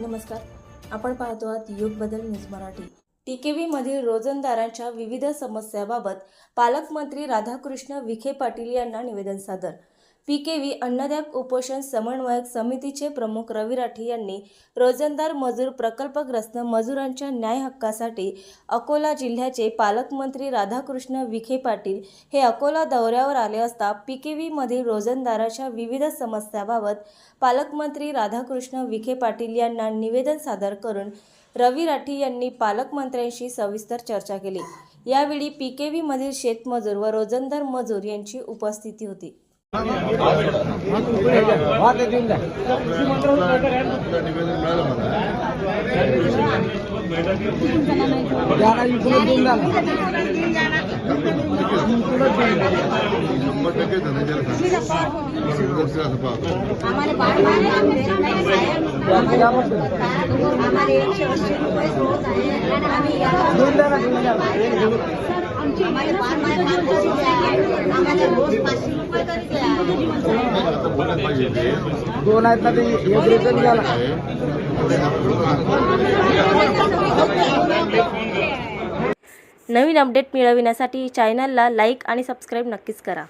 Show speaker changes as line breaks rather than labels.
नमस्कार. आपण पाहतो आहात युग बदल न्यूज मराठी. टीकेव्ही मधील रोजंदारांच्या विविध समस्याबाबत पालकमंत्री राधाकृष्ण विखे पाटील यांना निवेदन सादर. पी के व्ही अन्नदायक उपोषण समन्वयक समितीचे प्रमुख रवी राठी यांनी रोजंदार मजूर प्रकल्पग्रस्त मजुरांच्या न्याय हक्कासाठी अकोला जिल्ह्याचे पालकमंत्री राधाकृष्ण विखे पाटील हे अकोला दौऱ्यावर आले असता पी के व्हीमधील रोजंदाराच्या विविध समस्याबाबत पालकमंत्री राधाकृष्ण विखे पाटील यांना निवेदन सादर करून रवी राठी यांनी पालकमंत्र्यांशी सविस्तर चर्चा केली. यावेळी पी के व्हीमधील शेतमजूर व रोजंदार मजूर यांची उपस्थिती होती.
निवेदन मिळालं मला शंभर टक्के धनंजय असं पाहतो
दोन आहेत ना ते एक रुपये निघाला
नवीन अपडेट मिळविण्यासाठी चॅनलला लाईक आणि सबस्क्राईब नक्कीच करा.